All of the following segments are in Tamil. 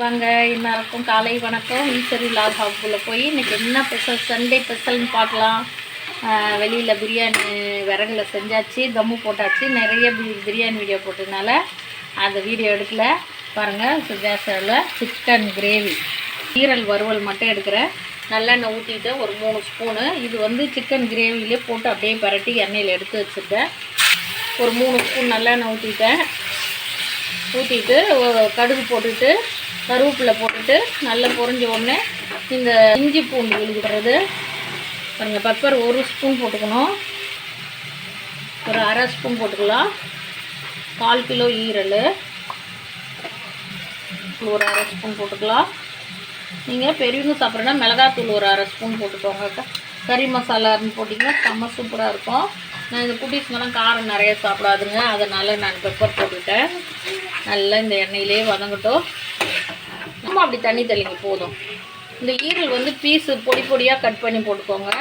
வாங்க எல்லாருக்கும் காலை வணக்கம். ஈஸ்வரி லால் ஹவுக்குள்ளே போய் இன்றைக்கி என்ன ஸ்பெஷல் சண்டே ஸ்பெஷல்னு பார்க்கலாம். வெளியில் பிரியாணி விறகுல செஞ்சாச்சு தம்மு போட்டாச்சு நிறைய பிரியாணி வீடியோ போட்டதுனால அந்த வீடியோ எடுக்கல. பாருங்கள் சுஜாசாவில் சிக்கன் கிரேவி ஈரல் வறுவல் மட்டும் எடுக்கிறேன். நல்லெண்ணெய் ஊற்றிட்டு ஒரு மூணு ஸ்பூனு இது வந்து சிக்கன் கிரேவிலே போட்டு அப்படியே பரட்டி எண்ணெயில் எடுத்து வச்சுருக்கேன். ஒரு மூணு ஸ்பூன் நல்லெண்ணெய் ஊற்றிட்டேன் ஊற்றிட்டு கடுகு போட்டுட்டு கருவேப்பிலை போட்டுட்டு நல்லா பொறிஞ்ச உடனே இந்த இஞ்சி பூண்டு விழுகிறது. பாருங்க பெப்பர் ஒரு ஸ்பூன் போட்டுக்கணும். ஒரு அரை ஸ்பூன் போட்டுக்கலாம். கால் கிலோ ஈரல். ஒரு அரை ஸ்பூன் போட்டுக்கலாம். நீங்கள் பெரியவங்க சாப்பிட்றனா மிளகாத்தூள் ஒரு அரை ஸ்பூன் போட்டுக்கோங்க. கறி மசாலான்னு போட்டிங்கன்னா செம்ம சூப்பராக இருக்கும். நான் இந்த குட்டீஸ்ங்கெல்லாம் காரம் நிறைய சாப்பிடாதுங்க. அதனால் நான் பெப்பர் போட்டுக்கிட்டேன். நல்லா இந்த எண்ணெயிலே வதங்கட்டும். நம்ம அப்படி தண்ணி தெளிங்க போதும். இந்த ஈரல் வந்து பீஸு பொடி பொடியாக கட் பண்ணி போட்டுக்கோங்க.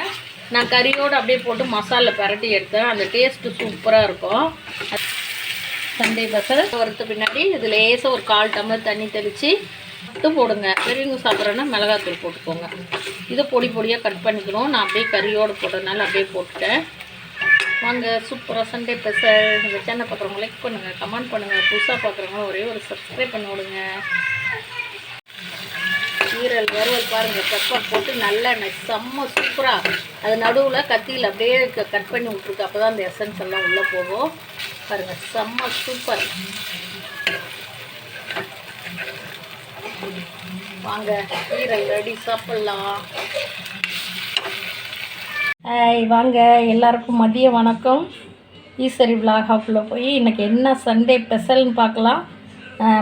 நான் கறியோடு அப்படியே போட்டு மசாலா பரட்டி எடுத்தேன். அந்த டேஸ்ட்டு சூப்பராக இருக்கும். சண்டே பசல் வறுத்த பின்னாடி இது லேசாக ஒரு கால் டம்ளர் தண்ணி தெளித்து மட்டும் போடுங்க. பெரியவங்க சாப்பிட்றேன்னா மிளகாத்தூள் போட்டுக்கோங்க. இதை பொடி பொடியாக கட் பண்ணிக்கணும். நான் அப்படியே கறியோடு போட்டதுனால அப்படியே போட்டுட்டேன். வாங்க சூப்பராக சண்டே ஸ்பெஷல் இந்த சேனல் பார்க்குறவங்க லைக் பண்ணுங்கள் கமெண்ட் பண்ணுங்கள் புதுசாக பார்க்குறவங்க ஒரே ஒரு சப்ஸ்கிரைப் பண்ணி விடுங்க. ஈரல் வறுவல் பாருங்கள் பெப்பர் போட்டு நல்லெண்ணெய் செம்ம சூப்பராக அது நடுவில் கத்தியில் அப்படியே கட் பண்ணி விட்ருக்கு அப்போ தான் அந்த எசன்ஸ் எல்லாம் உள்ளே போகும். பாருங்கள் செம்ம சூப்பர் வாங்க ஈரல் ரெடி சாப்பிட்லாம். வாங்க. எல்லாருக்கும் மதிய வணக்கம். ஈஸ்வரி விலாக் ஹாப்பில் போய் இன்றைக்கி என்ன சண்டே ஸ்பெஷல்னு பார்க்கலாம்.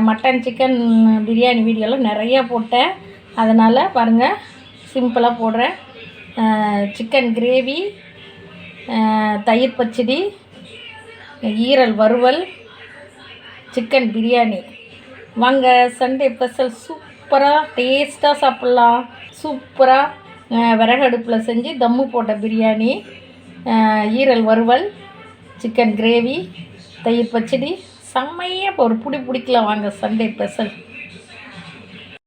மட்டன் சிக்கன் பிரியாணி வீடியோலாம் நிறையா போட்டேன். அதனால் பாருங்கள் சிம்பிளாக போடுறேன். சிக்கன் கிரேவி தயிர் பச்சடி ஈரல் வறுவல் சிக்கன் பிரியாணி. வாங்க சண்டே ஸ்பெஷல் சூப்பராக டேஸ்ட்டாக சாப்பிட்லாம். சூப்பராக விறகடுப்பில் செஞ்சு தம்மு போட்ட பிரியாணி ஈரல் வறுவல் சிக்கன் கிரேவி தயிர் பச்சடி. செம்மையாக இப்போ ஒரு புடி பிடிக்கலாம் வாங்க சண்டே ஸ்பெஷல்